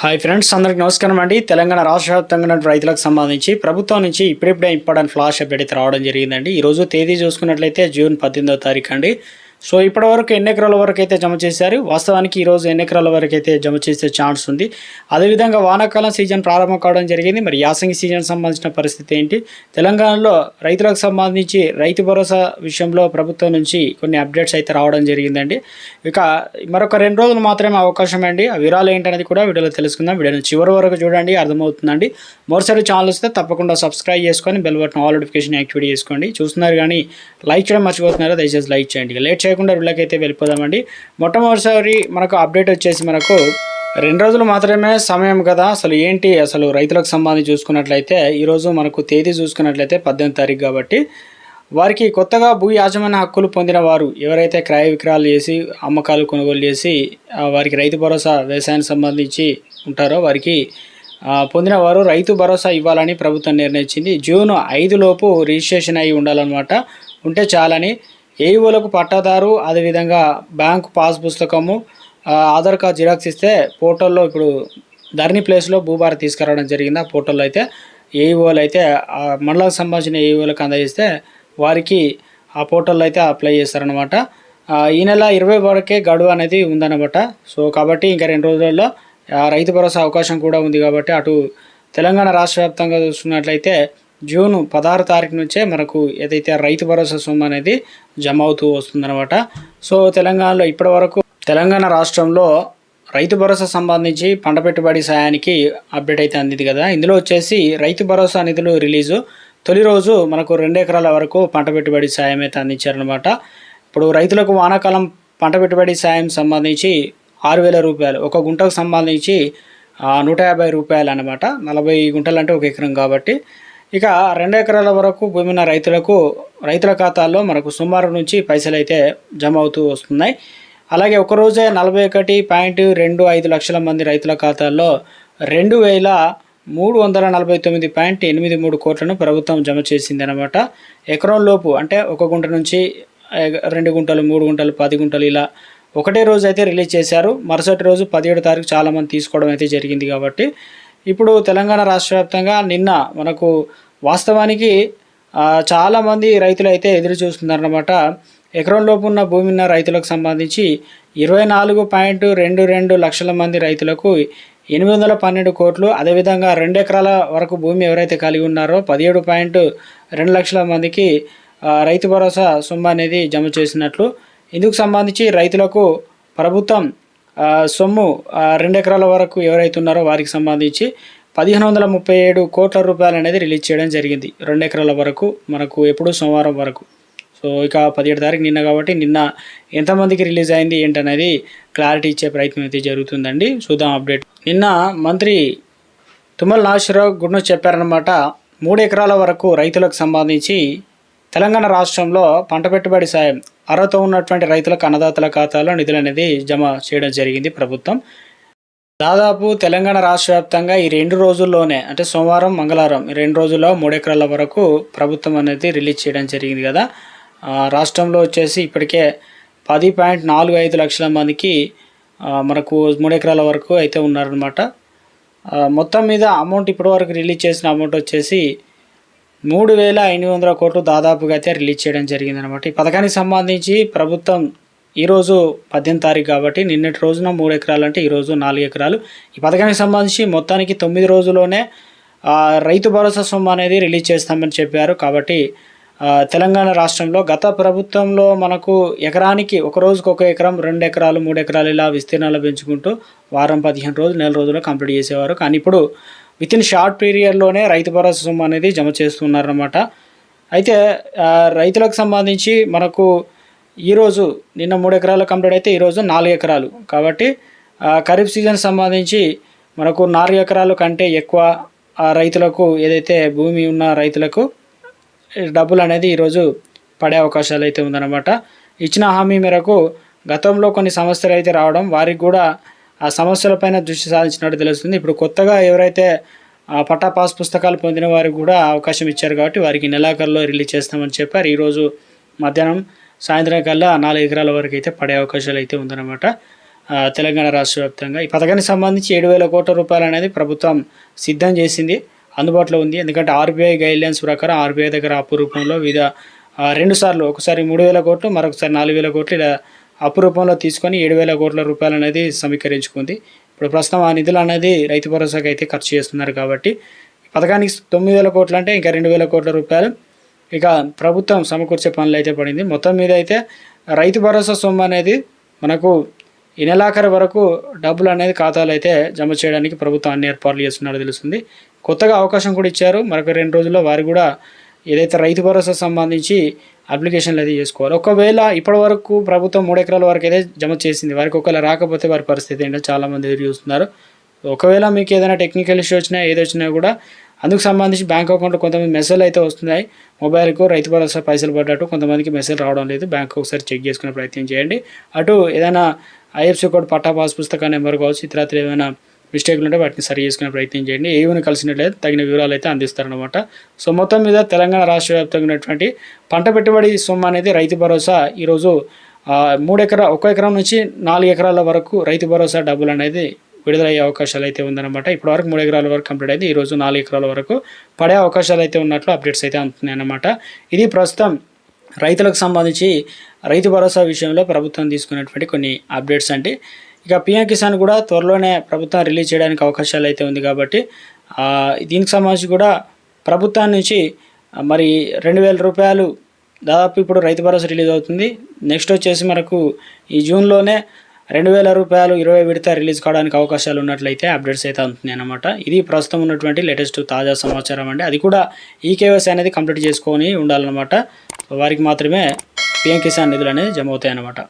Hi friends అందరికి నమస్కారం అండి. తెలంగాణ రాష్ట్ర వ్యాప్తంగా రైతులకు సంబంధించి ప్రభుత్వం నుంచి ఇప్పుడిప్పుడే ఇంపార్టెంట్ ఫ్లాష్ అప్డేట్ అయితే రావడం జరిగిందండి. ఈరోజు తేదీ చూసుకున్నట్లయితే జూన్ పద్దెనిమిదో తారీఖు అండి. సో ఇప్పటి వరకు ఎన్ని ఎకరాల వరకు అయితే జమ చేశారు? వాస్తవానికి ఈరోజు ఎన్ని ఎకరాల వరకు అయితే జమ చేసే ఛాన్స్ ఉంది? అదేవిధంగా వానాకాలం సీజన్ ప్రారంభం కావడం జరిగింది. మరి యాసంగి సీజన్ సంబంధించిన పరిస్థితి ఏంటి? తెలంగాణలో రైతులకు సంబంధించి రైతు భరోసా విషయంలో ప్రభుత్వం నుంచి కొన్ని అప్డేట్స్ అయితే రావడం జరిగిందండి. ఇక మరొక రెండు రోజులు మాత్రమే అవకాశం అండి. ఆ వివరాలు ఏంటనేది కూడా వీడియోలో తెలుసుకుందాం. వీడియోని చివరి వరకు చూడండి అర్థమవుతుందండి. మరోసారి ఛానల్ వస్తే తప్పకుండా సబ్స్క్రైబ్ చేసుకొని bell button all notification activate చేసుకోండి. చూస్తున్నారు కానీ లైక్ చేయడం మర్చిపోతున్నారు దయచేసి లైక్ చేయండి. లేట్ చేయకుండా వీళ్ళకైతే వెళ్ళిపోదామండి. మొట్టమొదటిసారి మనకు అప్డేట్ వచ్చేసి మనకు రెండు రోజులు మాత్రమే సమయం కదా. అసలు ఏంటి? అసలు రైతులకు సంబంధించి చూసుకున్నట్లయితే ఈరోజు మనకు తేదీ చూసుకున్నట్లయితే పద్దెనిమిది తారీఖు కాబట్టి వారికి కొత్తగా భూ యాజమాన్య హక్కులు పొందిన వారు ఎవరైతే క్రయ విక్రయాలు చేసి అమ్మకాలు కొనుగోలు చేసి వారికి రైతు భరోసా వ్యవసాయానికి సంబంధించి ఉంటారో వారికి పొందిన వారు రైతు భరోసా ఇవ్వాలని ప్రభుత్వం నిర్ణయించింది. జూన్ ఐదు లోపు రిజిస్ట్రేషన్ అయి ఉండాలన్నమాట. ఉంటే చాలని ఏఈఓలకు పట్టాదారు అదేవిధంగా బ్యాంకు పాస్ పుస్తకము ఆధార్ కార్డ్ జిరాక్స్ ఇస్తే పోర్టల్లో ఇప్పుడు ధరణి ప్లేస్లో భూభారతి తీసుకురావడం జరిగింది. ఆ పోర్టల్లో అయితే ఏఈఓలు అయితే ఆ సంబంధించిన ఏఈఓలకు అందజేస్తే వారికి ఆ పోర్టల్లో అయితే అప్లై చేస్తారనమాట ఈ నెల ఇరవై వరకే గడువు అనేది ఉందన్నమాట. సో కాబట్టి ఇంకా రెండు రోజుల్లో రైతు భరోసా అవకాశం కూడా ఉంది కాబట్టి అటు తెలంగాణ రాష్ట్ర వ్యాప్తంగా చూసుకున్నట్లయితే జూన్ పదహారు తారీఖు నుంచే మనకు ఏదైతే రైతు భరోసా సొమ్ము అనేది జమ అవుతూ వస్తుందన్నమాట. సో తెలంగాణలో ఇప్పటి వరకు తెలంగాణ రాష్ట్రంలో రైతు భరోసా సంబంధించి పంట పెట్టుబడి సాయానికి అప్డేట్ అయితే అందింది కదా. ఇందులో వచ్చేసి రైతు భరోసా నిధులు రిలీజు తొలి రోజు మనకు రెండు ఎకరాల వరకు పంట పెట్టుబడి సాయం అయితే అందించారనమాట ఇప్పుడు రైతులకు వానాకాలం పంట పెట్టుబడి సాయం సంబంధించి ఆరు వేల రూపాయలు ఒక గుంటకు సంబంధించి నూట యాభై రూపాయలు అనమాట నలభై గుంటలు అంటే ఒక ఎకరం కాబట్టి ఇక రెండు ఎకరాల వరకు భూమి ఉన్న రైతులకు రైతుల ఖాతాల్లో మనకు సుమారు నుంచి పైసలు అయితే జమ అవుతూ వస్తున్నాయి. అలాగే ఒక రోజే నలభై ఒకటి పాయింట్ రెండు ఐదు లక్షల మంది రైతుల ఖాతాల్లో రెండు వేల మూడు వందల నలభై తొమ్మిది పాయింట్ ఎనిమిది మూడు కోట్లను ప్రభుత్వం జమ చేసింది అనమాట ఎకరం లోపు అంటే ఒక గుంట నుంచి రెండు గుంటలు మూడు గుంటలు పది గుంటలు ఇలా ఒకటే రోజు అయితే రిలీజ్ చేశారు. మరుసటి రోజు పదిహేడు తారీఖు చాలామంది తీసుకోవడం అయితే జరిగింది కాబట్టి. ఇప్పుడు తెలంగాణ రాష్ట్ర వ్యాప్తంగా నిన్న మనకు వాస్తవానికి చాలామంది రైతులు అయితే ఎదురు చూస్తున్నారన్నమాట ఎకరం లోపు ఉన్న భూమి ఉన్న రైతులకు సంబంధించి ఇరవై నాలుగు పాయింట్ రెండు రెండు లక్షల మంది రైతులకు ఎనిమిది వందల పన్నెండు కోట్లు అదేవిధంగా రెండు ఎకరాల వరకు భూమి ఎవరైతే కలిగి ఉన్నారో పదిహేడు పాయింట్ రెండు లక్షల మందికి రైతు భరోసా సొమ్ము అనేది జమ చేసినట్లు. ఇందుకు సంబంధించి రైతులకు ప్రభుత్వం సొమ్ము రెండు ఎకరాల వరకు ఎవరైతే ఉన్నారో వారికి సంబంధించి పదిహేను వందల ముప్పై ఏడు కోట్ల రూపాయలు అనేది రిలీజ్ చేయడం జరిగింది. రెండు ఎకరాల వరకు మనకు ఎప్పుడు సోమవారం వరకు. సో ఇక పదిహేడు తారీఖు నిన్న కాబట్టి నిన్న ఎంతమందికి రిలీజ్ అయింది ఏంటనేది క్లారిటీ ఇచ్చే ప్రయత్నం అయితే జరుగుతుందండి. చూద్దాం అప్డేట్. నిన్న మంత్రి తుమ్మల నాగేశ్వరరావు గుడ్ను చెప్పారనమాట మూడు ఎకరాల వరకు రైతులకు సంబంధించి తెలంగాణ రాష్ట్రంలో పంట పెట్టుబడి సాయం అర్హత ఉన్నటువంటి రైతులకు అన్నదాతల ఖాతాలో నిధులు అనేది జమ చేయడం జరిగింది ప్రభుత్వం. దాదాపు తెలంగాణ రాష్ట్ర వ్యాప్తంగా ఈ రెండు రోజుల్లోనే అంటే సోమవారం మంగళవారం ఈ రెండు రోజుల్లో మూడు ఎకరాల వరకు ప్రభుత్వం అనేది రిలీజ్ చేయడం జరిగింది కదా. రాష్ట్రంలో వచ్చేసి ఇప్పటికే పది పాయింట్ నాలుగు ఐదు లక్షల మందికి మనకు మూడు ఎకరాల వరకు అయితే ఉన్నారనమాట మొత్తం మీద అమౌంట్ ఇప్పటివరకు రిలీజ్ చేసిన అమౌంట్ వచ్చేసి మూడు వేల ఎనిమిది వందల కోట్లు దాదాపుగా అయితే రిలీజ్ చేయడం జరిగింది అనమాట ఈ పథకానికి సంబంధించి ప్రభుత్వం ఈరోజు పద్దెనిమిది తారీఖు కాబట్టి నిన్నటి రోజున మూడు ఎకరాలు అంటే ఈరోజు నాలుగు ఎకరాలు. ఈ పథకానికి సంబంధించి మొత్తానికి తొమ్మిది రోజుల్లోనే రైతు భరోసా సొమ్ము అనేది రిలీజ్ చేస్తామని చెప్పారు. కాబట్టి తెలంగాణ రాష్ట్రంలో గత ప్రభుత్వంలో మనకు ఎకరానికి ఒక రోజుకు ఒక ఎకరం రెండు ఎకరాలు మూడు ఎకరాలు ఇలా విస్తీర్ణాలు పెంచుకుంటూ వారం పదిహేను రోజులు నెల రోజుల్లో కంప్లీట్ చేసేవారు. కానీ ఇప్పుడు with in short పీరియడ్లోనే Rythu Bharosa సొమ్ము అనేది జమ చేస్తున్నారన్నమాట. అయితే రైతులకు సంబంధించి మనకు ఈరోజు నిన్న మూడు ఎకరాలు కంప్లీట్ అయితే ఈరోజు నాలుగు ఎకరాలు. కాబట్టి ఖరీఫ్ సీజన్ సంబంధించి మనకు నాలుగు ఎకరాలు కంటే ఎక్కువ ఆ, రైతులకు ఏదైతే భూమి ఉన్న రైతులకు డబ్బులు అనేది ఈరోజు పడే అవకాశాలు అయితే ఉందన్నమాట. ఇచ్చిన హామీ మేరకు గతంలో కొన్ని సమస్యలు అయితే రావడం వారికి కూడా ఆ సమస్యలపైన దృష్టి సాధించినట్టు తెలుస్తుంది. ఇప్పుడు కొత్తగా ఎవరైతే పట్టా పాస్ పుస్తకాలు పొందిన వారికి కూడా అవకాశం ఇచ్చారు కాబట్టి వారికి నెలాఖరులో రిలీజ్ చేస్తామని చెప్పారు. ఈరోజు మధ్యాహ్నం సాయంత్రం కల్లా నాలుగు ఎకరాల వరకు అయితే పడే అవకాశాలు అయితే ఉందన్నమాట తెలంగాణ రాష్ట్ర వ్యాప్తంగా. ఈ పథకానికి సంబంధించి ఏడు వేల కోట్ల రూపాయలు అనేది ప్రభుత్వం సిద్ధం చేసింది అందుబాటులో ఉంది. ఎందుకంటే ఆర్బీఐ గైడ్లైన్స్ ప్రకారం ఆర్బీఐ దగ్గర అప్పు రూపంలో వివిధ రెండు సార్లు ఒకసారి మూడు వేల కోట్లు మరొకసారి నాలుగు వేల కోట్లు ఇలా అప్పు రూపంలో తీసుకొని ఏడు వేల కోట్ల రూపాయలు అనేది సమీకరించుకుంది. ఇప్పుడు ప్రస్తుతం ఆ నిధులు అనేది రైతు భరోసాకి అయితే ఖర్చు చేస్తున్నారు కాబట్టి పథకానికి తొమ్మిది వేల కోట్లు అంటే ఇంకా రెండు వేల కోట్ల రూపాయలు ఇక ప్రభుత్వం సమకూర్చే పనులు అయితే పడింది. మొత్తం మీద అయితే రైతు భరోసా సొమ్ము అనేది మనకు ఈ నెలాఖరు వరకు డబ్బులు అనేది ఖాతాలు అయితే జమ చేయడానికి ప్రభుత్వం అన్ని ఏర్పాట్లు చేస్తున్నట్టు తెలుస్తుంది. కొత్తగా అవకాశం కూడా ఇచ్చారు. మరొక రెండు రోజుల్లో వారు కూడా ఏదైతే రైతు భరోసా సంబంధించి అప్లికేషన్లు అయితే చేసుకోవాలి. ఒకవేళ ఇప్పటి వరకు ప్రభుత్వం మూడు ఎకరాల వరకు అయితే జమ చేసింది వారికి ఒకవేళ రాకపోతే వారి పరిస్థితి ఏంటో చాలామంది ఎదురు చూస్తున్నారు. ఒకవేళ మీకు ఏదైనా టెక్నికల్ ఇష్యూ వచ్చినా ఏది వచ్చినా కూడా అందుకు సంబంధించి బ్యాంక్ అకౌంట్లో కొంతమంది మెసేజ్ అయితే వస్తున్నాయి. మొబైల్కు రైతు భరోసా పైసలు పడ్డట్టు కొంతమందికి మెసేజ్ రావడం లేదు. బ్యాంక్ ఒకసారి చెక్ చేసుకునే ప్రయత్నం చేయండి. అటు ఏదైనా ఐఎఫ్సి కోడ్ పట్టా పాస్ పుస్తక నెంబర్ కావచ్చు ఇతరత్ర ఏమైనా మిస్టేక్లు ఉంటే వాటిని సరి చేసుకునే ప్రయత్నం చేయండి. ఏమైనా కలిసినట్లయితే తగిన వివరాలు అయితే అందిస్తారనమాట సో మొత్తం మీద తెలంగాణ రాష్ట్ర వ్యాప్తంగా ఉన్నటువంటి పంట పెట్టుబడి సొమ్ము అనేది రైతు భరోసా ఈరోజు మూడు ఎకరా ఒక ఎకరం నుంచి నాలుగు ఎకరాల వరకు రైతు భరోసా డబ్బులు అనేది విడుదలయ్యే అవకాశాలు అయితే ఉందన్నమాట. ఇప్పటి వరకు మూడు ఎకరాల వరకు కంప్లీట్ అయింది. ఈరోజు నాలుగు ఎకరాల వరకు పడే అవకాశాలు అయితే ఉన్నట్లు అప్డేట్స్ అయితే అందుతున్నాయి అన్నమాట ఇది ప్రస్తుతం రైతులకు సంబంధించి రైతు భరోసా విషయంలో ప్రభుత్వం తీసుకున్నటువంటి కొన్ని అప్డేట్స్ అండి. ఇక పిఎం కిసాన్ కూడా త్వరలోనే ప్రభుత్వం రిలీజ్ చేయడానికి అవకాశాలు అయితే ఉంది కాబట్టి దీనికి సంబంధించి కూడా ప్రభుత్వం నుంచి మరి రెండు వేల రూపాయలు దాదాపు ఇప్పుడు రైతు భరోసా రిలీజ్ అవుతుంది. నెక్స్ట్ వచ్చేసి మనకు ఈ జూన్లోనే రెండు వేల రూపాయలు ఇరవై విడత రిలీజ్ కావడానికి అవకాశాలు ఉన్నట్లయితే అప్డేట్స్ అయితే అందుతున్నాయి అనమాట ఇది ప్రస్తుతం ఉన్నటువంటి లేటెస్ట్ తాజా సమాచారం అండి. అది కూడా ఈ కేవైసీ అనేది కంప్లీట్ చేసుకొని ఉండాలన్నమాట. వారికి మాత్రమే పిఎం కిసాన్ నిధులు అనేది జమ అవుతాయి అన్నమాట.